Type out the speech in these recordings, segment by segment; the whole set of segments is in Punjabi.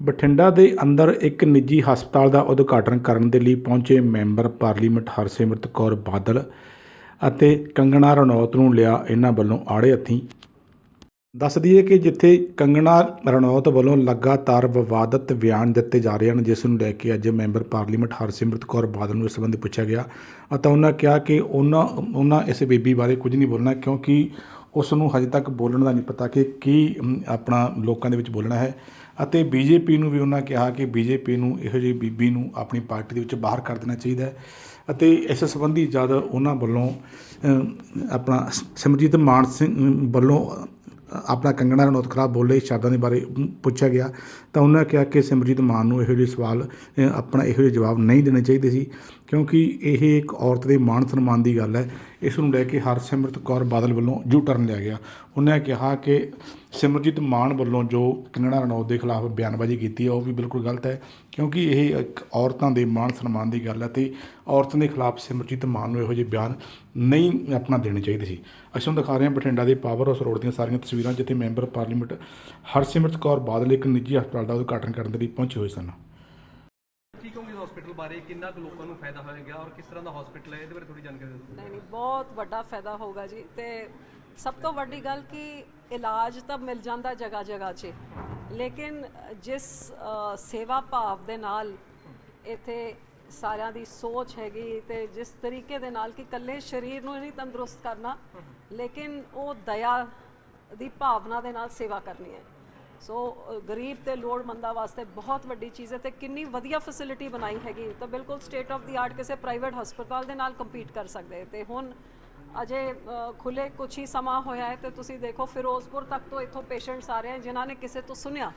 ਬਠਿੰਡਾ ਦੇ ਅੰਦਰ ਇੱਕ ਨਿੱਜੀ ਹਸਪਤਾਲ ਦਾ ਉਦਘਾਟਨ ਕਰਨ ਦੇ ਲਈ ਪਹੁੰਚੇ ਮੈਂਬਰ ਪਾਰਲੀਮੈਂਟ ਹਰਸਿਮਰਤ ਕੌਰ ਬਾਦਲ ਅਤੇ ਕੰਗਣਾ ਰਣੌਤ ਨੂੰ ਲਿਆ ਇਹਨਾਂ ਵੱਲੋਂ ਆੜੇ ਹੱਥੀਂ। ਦੱਸ ਦਈਏ ਕਿ ਜਿੱਥੇ ਕੰਗਣਾ ਰਣੌਤ ਵੱਲੋਂ ਲਗਾਤਾਰ ਵਿਵਾਦਤ ਬਿਆਨ ਦਿੱਤੇ ਜਾ ਰਹੇ ਹਨ, ਜਿਸ ਨੂੰ ਲੈ ਕੇ ਅੱਜ ਮੈਂਬਰ ਪਾਰਲੀਮੈਂਟ ਹਰਸਿਮਰਤ ਕੌਰ ਬਾਦਲ ਨੂੰ ਇਸ ਸੰਬੰਧੀ ਪੁੱਛਿਆ ਗਿਆ ਅਤੇ ਉਹਨਾਂ ਕਿਹਾ ਕਿ ਉਹਨਾਂ ਉਹਨਾਂ ਇਸ ਬੇਬੀ ਬਾਰੇ ਕੁਝ ਨਹੀਂ ਬੋਲਣਾ ਕਿਉਂਕਿ ਉਸ ਨੂੰ ਹਜੇ ਤੱਕ ਬੋਲਣ ਦਾ ਨਹੀਂ ਪਤਾ ਕਿ ਕੀ ਆਪਣਾ ਲੋਕਾਂ ਦੇ ਵਿੱਚ ਬੋਲਣਾ ਹੈ। ਅਤੇ ਬੀਜੇਪੀ ਨੂੰ ਵੀ ਉਹਨਾਂ ਕਿਹਾ ਕਿ ਬੀਜੇਪੀ ਨੂੰ ਇਹੋ ਜਿਹੀ ਬੀਬੀ ਨੂੰ ਆਪਣੀ ਪਾਰਟੀ ਦੇ ਵਿੱਚ ਬਾਹਰ ਕਰ ਦੇਣਾ ਚਾਹੀਦਾ ਹੈ ਅਤੇ ਇਸ ਸੰਬੰਧੀ ਜਦ ਉਹਨਾਂ ਵੱਲੋਂ ਆਪਣਾ ਸਿਮਰਜੀਤ ਮਾਨ ਸਿੰਘ ਵੱਲੋਂ ਆਪਣਾ ਕੰਗਣਾ ਰਣੌਤ ਖਿਲਾਫ ਬੋਲੇ ਸ਼ਬਦਾਂ ਦੇ ਬਾਰੇ ਪੁੱਛਿਆ ਗਿਆ, ਤਾਂ ਉਹਨਾਂ ਕਿਹਾ ਕਿ ਸਿਮਰਜੀਤ ਮਾਨ ਨੂੰ ਇਹੋ ਜਿਹੇ ਸਵਾਲ ਆਪਣਾ ਇਹੋ ਜਿਹੇ ਜਵਾਬ ਨਹੀਂ ਦੇਣੇ ਚਾਹੀਦੇ ਸੀ, ਕਿਉਂਕਿ ਇਹ ਇੱਕ ਔਰਤ ਦੇ ਮਾਣ ਸਨਮਾਨ ਦੀ ਗੱਲ ਹੈ। ਇਸ ਨੂੰ ਲੈ ਕੇ ਹਰਸਿਮਰਤ ਕੌਰ ਬਾਦਲ ਵੱਲੋਂ ਯੂ ਟਰਨ ਲਿਆ ਗਿਆ। ਉਹਨੇ ਕਿਹਾ ਕਿ ਸਿਮਰਜੀਤ ਮਾਨ ਵੱਲੋਂ ਜੋ ਕੰਗਣਾ ਰਣੌਤ ਦੇ ਖਿਲਾਫ ਬਿਆਨਬਾਜ਼ੀ ਕੀਤੀ ਹੈ ਉਹ ਵੀ ਬਿਲਕੁਲ ਗਲਤ ਹੈ, ਕਿਉਂਕਿ ਇਹ ਇੱਕ ਔਰਤਾਂ ਦੇ ਮਾਣ ਸਨਮਾਨ ਦੀ ਗੱਲ ਹੈ ਤੇ ਔਰਤਾਂ ਦੇ ਖਿਲਾਫ ਸਿਮਰਜੀਤ ਮਾਨ ਨੂੰ ਇਹੋ ਜਿਹੇ ਬਿਆਨ ਨਹੀਂ ਆਪਣਾ ਦੇਣੇ ਚਾਹੀਦੇ ਸੀ। ਅਸੀਂ ਤੁਹਾਨੂੰ ਦਿਖਾ ਰਹੇ ਹਾਂ ਬਠਿੰਡਾ ਦੇ ਪਾਵਰ ਹਾਊਸ ਰੋਡ ਦੀਆਂ ਸਾਰੀਆਂ ਤਸਵੀਰਾਂ, ਜਿੱਥੇ ਮੈਂਬਰ ਪਾਰਲੀਮੈਂਟ ਹਰਸਿਮਰਤ ਕੌਰ ਬਾਦਲ ਇੱਕ ਨਿੱਜੀ ਹਸਪਤਾਲ ਦਾ ਉਦਘਾਟਨ ਕਰਨ ਦੇ ਲਈ ਪਹੁੰਚੇ ਹੋਏ ਸਨ। ਹਸਪੀਟਲ ਬਾਰੇ ਕਿੰਨਾ ਕੁ ਲੋਕਾਂ ਨੂੰ ਫਾਇਦਾ ਹੋਏਗਾ ਔਰ ਕਿਸ ਤਰ੍ਹਾਂ ਦਾ ਹਸਪੀਟਲ ਹੈ, ਇਹਦੇ ਬਾਰੇ ਥੋੜੀ ਜਾਣਕਾਰੀ ਦਿਓ। ਨਹੀਂ ਨਹੀਂ, ਬਹੁਤ ਵੱਡਾ ਫਾਇਦਾ ਹੋਊਗਾ ਜੀ। ਤੇ ਸਭ ਤੋਂ ਵੱਡੀ ਗੱਲ ਕਿ ਇਲਾਜ ਤਾਂ ਮਿਲ ਜਾਂਦਾ ਜਗ੍ਹਾ ਜਗ੍ਹਾ 'ਚ। ਲੇਕਿਨ ਜਿਸ ਸੇਵਾ ਭਾਵ ਦੇ ਨਾਲ ਇੱਥੇ ਸਾਰਿਆਂ ਦੀ ਸੋਚ ਹੈਗੀ ਤੇ ਜਿਸ ਤਰੀਕੇ ਦੇ ਨਾਲ ਕਿ ਇਕੱਲੇ ਸਰੀਰ ਨੂੰ ਨਹੀਂ ਤੰਦਰੁਸਤ ਕਰਨਾ, ਲੇਕਿਨ ਉਹ ਦਇਆ ਦੀ ਭਾਵਨਾ ਦੇ ਨਾਲ ਸੇਵਾ ਕਰਨੀ ਹੈ। ਸੋ ਗਰੀਬ ਤੇ ਲੋੜਮੰਦਾਂ ਵਾਸਤੇ ਬਹੁਤ ਵੱਡੀ ਚੀਜ਼ ਹੈ ਤੇ ਕਿੰਨੀ ਵਧੀਆ ਫੈਸਿਲਿਟੀ ਬਣਾਈ ਹੈਗੀ। ਤਾਂ ਬਿਲਕੁਲ ਸਟੇਟ ਆਫ ਦੀ ਆਰਟ ਕਿਸੇ ਪ੍ਰਾਈਵੇਟ ਹਸਪਤਾਲ ਦੇ ਨਾਲ ਕੰਪੀਟ ਕਰ ਸਕਦੇ ਤੇ ਹੁਣ ਅਜੇ ਅ, ਖੁੱਲੇ ਕੁਛ ਹੀ ਸਮਾਂ ਹੋਇਆ ਹੈ ਤੇ ਤੁਸੀਂ ਦੇਖੋ ਫਿਰੋਜ਼ਪੁਰ ਤੱਕ ਤੋਂ ਇੱਥੋਂ ਪੇਸ਼ੈਂਟਸ ਆ ਰਹੇ ਹਨ ਜਿਨ੍ਹਾਂ ਨੇ ਕਿਸੇ ਤੋਂ ਸੁਣਿਆ।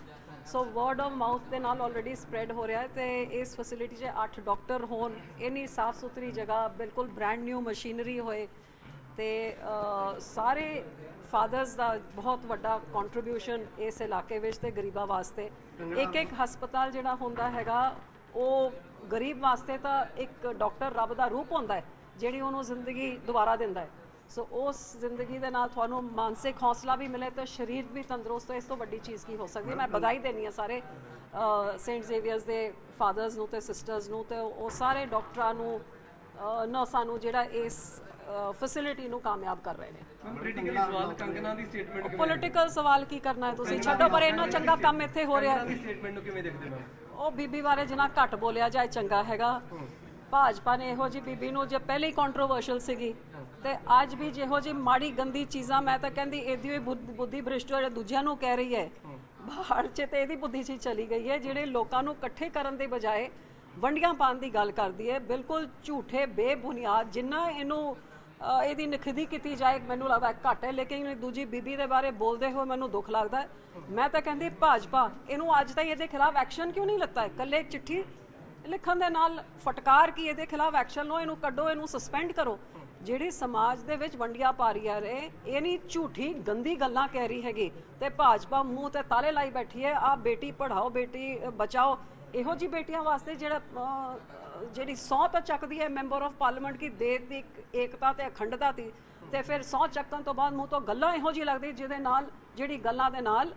ਸੋ ਵਰਡ ਆਫ ਮਾਊਥ ਦੇ ਨਾਲ ਆਲਰੇਡੀ ਸਪਰੈਡ ਹੋ ਰਿਹਾ ਹੈ ਤੇ ਇਸ ਫੈਸਿਲਿਟੀ 'ਚ 8 ਡਾਕਟਰ ਹੋਣ। ਇੰਨੀ ਸਾਫ਼ ਸੁਥਰੀ ਜਗ੍ਹਾ ਬਿਲਕੁਲ ਬ੍ਰੈਂਡ ਨਿਊ ਮਸ਼ੀਨਰੀ ਹੋਏ। ਤੇ ਸਾਰੇ ਫਾਦਰਸ ਦਾ ਬਹੁਤ ਵੱਡਾ ਕੰਟਰੀਬਿਊਸ਼ਨ ਇਸ ਇਲਾਕੇ ਵਿੱਚ ਤੇ ਗਰੀਬਾਂ ਵਾਸਤੇ। ਇੱਕ ਇੱਕ ਹਸਪਤਾਲ ਜਿਹੜਾ ਹੁੰਦਾ ਹੈਗਾ ਉਹ ਗਰੀਬ ਵਾਸਤੇ ਤਾਂ ਇੱਕ ਡਾਕਟਰ ਰੱਬ ਦਾ ਰੂਪ ਹੁੰਦਾ ਹੈ ਜਿਹੜੀ ਉਹਨੂੰ ਜ਼ਿੰਦਗੀ ਦੁਬਾਰਾ ਦਿੰਦਾ ਹੈ। ਸੋ ਉਸ ਜ਼ਿੰਦਗੀ ਦੇ ਨਾਲ ਤੁਹਾਨੂੰ ਮਾਨਸਿਕ ਹੌਸਲਾ ਵੀ ਮਿਲੇ ਤੇ ਸਰੀਰ ਵੀ ਤੰਦਰੁਸਤ ਹੋ ਇਸ ਤੋਂ ਵੱਡੀ ਚੀਜ਼ ਕੀ ਹੋ ਸਕਦੀ ਹੈ? ਮੈਂ ਵਧਾਈ ਦੇਣੀ ਆ ਸਾਰੇ ਸੇਂਟ ਜ਼ੇਵੀਅਰਸ ਦੇ ਫਾਦਰਸ ਨੂੰ ਤੇ ਸਿਸਟਰਸ ਨੂੰ ਤੇ ਉਹ ਸਾਰੇ ਡਾਕਟਰਾਂ ਨੂੰ ਨਰਸਾਂ ਨੂੰ ਜਿਹੜਾ ਇਸ ਫੈਸਿਲਿਟੀ ਨੂੰ ਕਾਮਯਾਬ ਕਰ ਰਹੇ ਨੇ। ਪੋਲੀਟੀਕਲੀ ਸਵਾਲ ਕੰਗਨਾ ਦੀ ਸਟੇਟਮੈਂਟ ਕਿਵੇਂ ਪੋਲੀਟੀਕਲ ਸਵਾਲ ਕੀ ਕਰਨਾ ਹੈ ਤੁਸੀਂ ਛੱਡੋ ਪਰ ਇੰਨਾ ਚੰਗਾ ਕੰਮ ਇੱਥੇ ਹੋ ਰਿਹਾ ਹੈ। ਦੀ ਸਟੇਟਮੈਂਟ ਨੂੰ ਕਿਵੇਂ ਦੇਖਦੇ ਹੋ? ਉਹ ਬੀਬੀ ਬਾਰੇ ਜਿੰਨਾ ਘੱਟ ਬੋਲਿਆ ਜਾਏ ਚੰਗਾ ਹੈਗਾ। ਭਾਜਪਾ ਨੇ ਇਹੋ ਜੀ ਬੀਬੀ ਨੂੰ ਜੇ ਪਹਿਲੇ ਹੀ ਕੰਟਰੋਵਰਸ਼ਲ ਸੀਗੀ ਤੇ ਅੱਜ ਵੀ ਜਿਹੋ ਜੀ ਮਾੜੀ ਗੰਦੀ ਚੀਜ਼ਾਂ ਮੈਂ ਤਾਂ ਕਹਿੰਦੀ ਇਹਦੀ ਹੋਈ ਬੁੱਧ- ਭ੍ਰਿਸ਼ਟ ਜਿਹੜੇ ਦੂਜਿਆਂ ਨੂੰ ਕਹਿ ਰਹੀ ਹੈ। ਬਾਹਰ 'ਚ ਤੇ ਇਹਦੀ ਬੁੱਧੀ ਹੀ ਚਲੀ ਗਈ ਹੈ ਜਿਹੜੇ ਲੋਕਾਂ ਨੂੰ ਇਕੱਠੇ ਕਰਨ ਦੇ ਬਜਾਏ ਵੰਡੀਆਂ ਪਾਉਣ ਦੀ ਗੱਲ ਕਰਦੀ ਹੈ। ਬਿਲਕੁਲ ਝੂਠੇ ਬੇਬੁਨਿਆਦ ਜਿੰਨਾ ਇਹਨੂੰ ਇਹਦੀ ਨਖਦੀ ਕੀਤੀ ਜਾਏ, ਮੈਨੂੰ ਲੱਗਦਾ ਘੱਟ ਹੈ, ਲੇਕਿਨ ਦੂਜੀ ਬੀਬੀ ਦੇ ਬਾਰੇ ਬੋਲਦੇ ਹੋਏ ਮੈਨੂੰ ਦੁੱਖ ਲੱਗਦਾ ਮੈਂ ਤਾਂ ਕਹਿੰਦੀ ਭਾਜਪਾ, ਇਹਨੂੰ ਅੱਜ ਤਾਈਂ ਇਹਦੇ ਖਿਲਾਫ ਐਕਸ਼ਨ ਕਿਉਂ ਨਹੀਂ ਲੱਤਾ? ਇਕੱਲੇ ਚਿੱਠੀ ਲਿਖਣ ਦੇ ਨਾਲ ਫਟਕਾਰ ਕੀ ਇਹਦੇ ਖਿਲਾਫ ਐਕਸ਼ਨ ਲਓ, ਇਹਨੂੰ ਕੱਢੋ, ਇਹਨੂੰ ਸਸਪੈਂਡ ਕਰੋ। ਜਿਹੜੀ ਸਮਾਜ ਦੇ ਵਿੱਚ ਵੰਡੀਆਂ ਪਾ ਰਹੀ ਹੈ ਇਹ ਨਹੀਂ ਝੂਠੀ, ਗੰਦੀ ਗੱਲਾਂ ਕਹਿ ਰਹੀ ਹੈਗੀ। ਤੇ ਭਾਜਪਾ ਮੂੰਹ ਤੇ ਤਾਲੇ ਲਾਈ ਬੈਠੀ ਹੈ ਆ ਬੇਟੀ ਪੜਾਓ ਬੇਟੀ ਬਚਾਓ ਇਹੋ ਜੀ ਬੇਟੀਆਂ ਵਾਸਤੇ ਜਿਹੜਾ ਜਿਹੜੀ ਸਹੁੰ ਤਾਂ ਚੱਕਦੀ ਹੈ ਮੈਂਬਰ ਆਫ ਪਾਰਲੀਮੈਂਟ ਕੀ ਦੇਸ਼ ਦੀ ਇੱਕ ਏਕਤਾ ਤੇ ਅਖੰਡਤਾ ਦੀ ਤੇ ਫਿਰ ਸਹੁੰ ਚੱਕਣ ਤੋਂ ਬਾਅਦ ਮੂੰਹ ਤੋਂ ਗੱਲਾਂ ਇਹੋ ਜੀ ਲੱਗਦੀ ਜਿਹਦੇ ਨਾਲ ਜਿਹੜੀ ਗੱਲਾਂ ਦੇ ਨਾਲ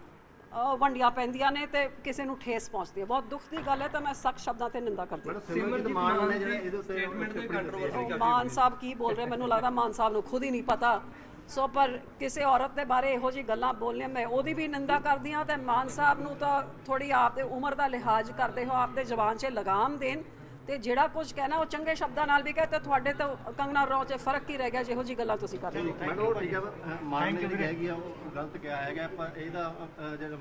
ਵੰਡੀਆਂ ਪੈਂਦੀਆਂ ਨੇ ਤੇ ਕਿਸੇ ਨੂੰ ਠੇਸ ਪਹੁੰਚਦੀ ਹੈ। ਬਹੁਤ ਦੁੱਖ ਦੀ ਗੱਲ ਹੈ ਤਾਂ ਮੈਂ ਸਖਤ ਸ਼ਬਦਾਂ ਤੇ ਨਿੰਦਾ ਕਰਦੀ ਹਾਂ। ਸਿਮਰਜੀਤ ਮਾਨ ਨੇ ਜਿਹੜਾ ਇਹਦੇ ਉੱਤੇ ਮਾਨ ਸਾਹਿਬ ਕੀ ਬੋਲ ਰਹੇ? ਮੈਨੂੰ ਲੱਗਦਾ ਮਾਨ ਸਾਹਿਬ ਨੂੰ ਖੁਦ ਹੀ ਨਹੀਂ ਪਤਾ। ਸੋ ਪਰ ਕਿਸੇ ਔਰਤ ਦੇ ਬਾਰੇ ਇਹੋ ਜੀ ਗੱਲਾਂ ਬੋਲਣੀਆਂ ਮੈਂ ਉਹਦੀ ਵੀ ਨਿੰਦਾ ਕਰਦੀ ਹਾਂ ਤੇ ਮਾਨ ਸਾਹਿਬ ਨੂੰ ਤਾਂ ਥੋੜੀ ਆਪ ਦੇ ਉਮਰ ਦਾ ਲਿਹਾਜ਼ ਕਰਦੇ ਹੋ ਆਪ ਦੇ ਜ਼ਬਾਨ 'ਚ ਲਗਾਮ ਦੇਣ ਤੇ ਜਿਹੜਾ ਕੁਝ ਕਹਿਣਾ ਉਹ ਚੰਗੇ ਸ਼ਬਦਾਂ ਨਾਲ ਵੀ ਕਹੇ ਤੇ ਤੁਹਾਡੇ ਤੋਂ ਕੰਗਨਾ ਰੌ 'ਚ ਫ਼ਰਕ ਕੀ ਰਹਿ ਗਿਆ ਜਿਹੋ ਜੀ ਗੱਲਾਂ ਤੁਸੀਂ ਕਰ ਰਹੇ ਹੋ। ਉਹ ਠੀਕ ਹੈ ਮਾਨ ਨੇ ਜਿਹੜੀ ਹੈਗੀ ਆ ਉਹ ਗਲਤ ਕਿਹਾ ਹੈਗਾ ਪਰ ਇਹਦਾ ਜਿਹੜਾ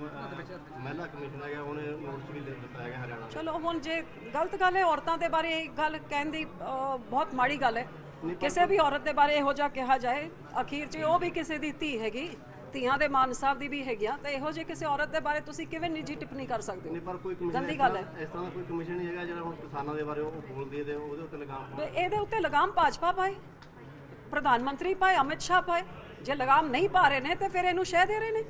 ਮਹਿਲਾ ਕਮਿਸ਼ਨ ਹੈਗਾ ਉਹਨੇ ਨੋਟਿਸ ਵੀ ਦੇ ਦਿੱਤਾ ਹੈਗਾ ਹਰਿਆਣਾ ਚਲੋ ਹੁਣ ਜੇ ਗਲਤ ਗੱਲ ਹੈ ਔਰਤਾਂ ਦੇ ਬਾਰੇ ਇਹ ਗੱਲ ਕਹਿਣ ਦੀ ਅਹ, ਬਹੁਤ ਮਾੜੀ ਗੱਲ ਹੈ। ਕਿਸੇ ਵੀ ਔਰਤ ਦੇ ਬਾਰੇ ਇਹੋ ਜਿਹਾ ਕਿਹਾ ਜਾਏ ਅਖੀਰ 'ਚ ਉਹ ਵੀ ਕਿਸੇ ਦੀ ਧੀ ਹੈਗੀ ਧੀਆਂ ਦੇ ਮਾਨ ਸਾਹਿਬ ਦੀ ਵੀ ਹੈਗੀਆਂ ਤੇ ਇਹੋ ਜਿਹੇ ਕਿਸੇ ਔਰਤ ਦੇ ਬਾਰੇ ਤੁਸੀਂ ਕਿਵੇਂ ਨਿੱਜੀ ਟਿੱਪਣੀ ਕਰ ਸਕਦੇ ਨਹੀਂ ਹੋ ਪਰ ਕੋਈ ਕਮਿਸ਼ਨ ਗੰਦੀ ਗੱਲ ਹੈ। ਇਸ ਤਰ੍ਹਾਂ ਦਾ ਕੋਈ ਕਮਿਸ਼ਨ ਨਹੀਂ ਹੈਗਾ ਜਿਹੜਾ ਹੁਣ ਕਿਸਾਨਾਂ ਦੇ ਬਾਰੇ ਉਹ ਬੋਲਦੀ ਹੈ ਉਹਦੇ ਉੱਤੇ ਲਗਾਮ ਇਹਦੇ ਉੱਤੇ ਲਗਾਮ ਭਾਜਪਾ ਪਾਏ ਪ੍ਰਧਾਨ ਮੰਤਰੀ ਪਾਏ ਅਮਿਤ ਸ਼ਾਹ ਪਾਏ। ਜੇ ਲਗਾਮ ਨਹੀਂ ਪਾ ਰਹੇ ਨੇ ਤੇ ਫਿਰ ਇਹਨੂੰ ਸ਼ਹਿ ਦੇ ਰਹੇ ਨੇ।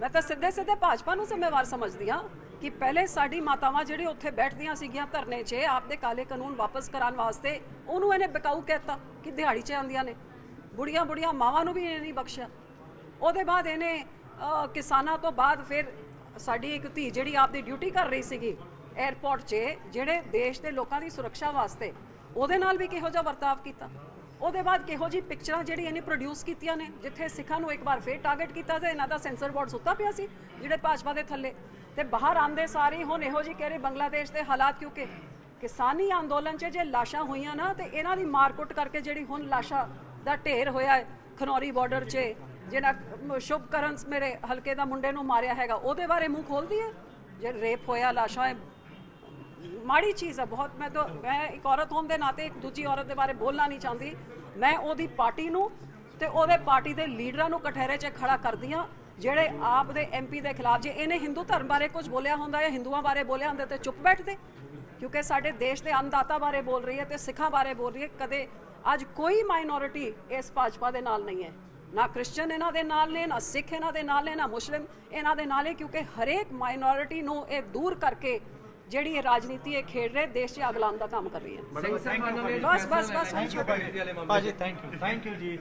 ਮੈਂ ਤਾਂ ਸਿੱਧੇ ਸਿੱਧੇ ਭਾਜਪਾ ਨੂੰ ਜ਼ਿੰਮੇਵਾਰ ਸਮਝਦੀ ਹਾਂ। ਕਿ ਪਹਿਲੇ ਸਾਡੀ ਮਾਤਾਵਾਂ ਜਿਹੜੇ ਉੱਥੇ ਬੈਠਦੀਆਂ ਸੀਗੀਆਂ ਧਰਨੇ 'ਚ ਆਪਦੇ ਕਾਲੇ ਕਾਨੂੰਨ ਵਾਪਸ ਕਰਾਉਣ ਵਾਸਤੇ, ਉਹਨੂੰ ਇਹਨੇ ਬਿਕਾਊ ਕਹਿਤਾ ਕਿ ਦਿਹਾੜੀ 'ਚ ਆਉਂਦੀਆਂ ਨੇ। ਬੁੜੀਆਂ ਬੁੜੀਆਂ ਮਾਵਾਂ ਨੂੰ ਵੀ ਇਹਨੇ ਨਹੀਂ ਬਖਸ਼ਿਆ। ਉਹਦੇ ਬਾਅਦ ਇਹਨੇ ਕਿਸਾਨਾਂ ਤੋਂ ਬਾਅਦ ਫਿਰ ਸਾਡੀ ਇੱਕ ਧੀ ਜਿਹੜੀ ਆਪਦੀ ਡਿਊਟੀ ਕਰ ਰਹੀ ਸੀਗੀ 에ਅਰਪੋਰਟ 'ਚ, ਜਿਹੜੇ ਦੇਸ਼ ਦੇ ਲੋਕਾਂ ਦੀ ਸੁਰੱਖਿਆ ਵਾਸਤੇ, ਉਹਦੇ ਨਾਲ ਵੀ ਕਿਹੋ ਜਿਹਾ ਵਰਤਾਵ ਕੀਤਾ। ਉਹਦੇ ਬਾਅਦ ਕਿਹੋ ਜੀ ਪਿਕਚਰਾਂ ਜਿਹੜੀਆਂ ਇਹਨੇ ਪ੍ਰੋਡਿਊਸ ਕੀਤੀਆਂ ਨੇ, ਜਿੱਥੇ ਸਿੱਖਾਂ ਨੂੰ ਇੱਕ ਵਾਰ ਫੇਰ ਟਾਰਗੇਟ ਕੀਤਾ ਤੇ ਇਹਨਾਂ ਦਾ ਸੈਂਸਰ ਬੋਰਡ ਸੁੱਤਾ ਪਿਆ ਸੀ, ਜਿਹੜੇ ਭਾਜਪਾ ਦੇ ਥੱਲੇ। ਤੇ ਬਾਹਰ ਆਂਦੇ ਸਾਰੇ ਹੁਣ ਇਹੋ ਜੀ ਕਹਿ ਰਹੇ ਬੰਗਲਾਦੇਸ਼ ਦੇ ਹਾਲਾਤ, ਕਿਉਂਕਿ ਕਿਸਾਨੀ ਅੰਦੋਲਨ 'ਚ ਜੇ ਲਾਸ਼ਾਂ ਹੋਈਆਂ ਨਾ, ਤੇ ਇਹਨਾਂ ਦੀ ਮਾਰਕੁੱਟ ਕਰਕੇ ਜਿਹੜੀ ਹੁਣ ਲਾਸ਼ਾਂ ਦਾ ਢੇਰ ਹੋਇਆ ਹੈ, ਖਨੌਰੀ ਬਾਰਡਰ 'ਚ, ਜਿਹੜਾ ਸ਼ੁਭਕਰਨ ਮੇਰੇ ਹਲਕੇ ਦਾ ਮੁੰਡੇ ਨੂੰ ਮਾਰਿਆ ਹੈਗਾ, ਉਹਦੇ ਬਾਰੇ ਮੂੰਹ ਖੋਲਦੀ ਹੈ? ਜੇ ਰੇਪ ਹੋਇਆ, ਲਾਸ਼ਾਂ ਮਾੜੀ ਚੀਜ਼ ਹੈ ਬਹੁਤ ਮੈਂ ਤਾਂ, ਮੈਂ ਇੱਕ ਔਰਤ ਹੋਣ ਦੇ ਨਾਤੇ ਇੱਕ ਦੂਜੀ ਔਰਤ ਦੇ ਬਾਰੇ ਬੋਲਣਾ ਨਹੀਂ ਚਾਹੁੰਦੀ। ਮੈਂ ਉਹਦੀ ਪਾਰਟੀ ਨੂੰ ਤੇ ਉਹਦੇ ਪਾਰਟੀ ਦੇ ਲੀਡਰਾਂ ਨੂੰ ਕਠਹਿਰੇ 'ਚ ਖੜਾ ਕਰਦੀ ਹਾਂ, ਜਿਹੜੇ ਆਪ ਦੇ ਐਮਪੀ ਦੇ ਖਿਲਾਫ, ਜੇ ਇਹਨੇ ਹਿੰਦੂ ਧਰਮ ਬਾਰੇ ਕੁਝ ਬੋਲਿਆ ਹੁੰਦਾ ਜਾਂ ਹਿੰਦੂਆਂ ਬਾਰੇ ਬੋਲਿਆ ਹੁੰਦਾ ਤੇ ਚੁੱਪ ਬੈਠਦੇ। ਕਿਉਂਕਿ ਸਾਡੇ ਦੇਸ਼ ਦੇ ਅੰਨਦਾਤਾ ਬਾਰੇ ਬੋਲ ਰਹੀ ਹੈ ਤੇ ਸਿੱਖਾਂ ਬਾਰੇ ਬੋਲ ਰਹੀ ਹੈ, ਕਦੇ ਅੱਜ ਕੋਈ ਮਾਈਨੋਰਿਟੀ ਇਸ ਭਾਜਪਾ ਦੇ ਨਾਲ ਨਹੀਂ ਹੈ। ਨਾ ਕ੍ਰਿਸਚੀਅਨ ਇਹਨਾਂ ਦੇ ਨਾਲ ਨੇ, ਨਾ ਸਿੱਖ ਇਹਨਾਂ ਦੇ ਨਾਲ ਨੇ, ਨਾ ਮੁਸਲਿਮ ਇਹਨਾਂ ਦੇ ਨਾਲ ਹੈ ਕਿਉਂਕਿ ਹਰੇਕ ਮਾਈਨੋਰਿਟੀ ਨੂੰ ਇਹ ਦੂਰ ਕਰਕੇ ਜਿਹੜੀ ਇਹ ਰਾਜਨੀਤੀ ਇਹ ਖੇਡ ਰਹੇ ਦੇਸ਼ 'ਚ ਅੱਗ ਲਾਉਣ ਦਾ ਕੰਮ ਕਰ ਰਹੀ ਹੈ। ਬਸ ਬਸ ਬਸ ਥੈਂਕ ਯੂ ਭਾਜੀ। ਥੈਂਕ ਯੂ ਥੈਂਕ ਯੂ ਜੀ।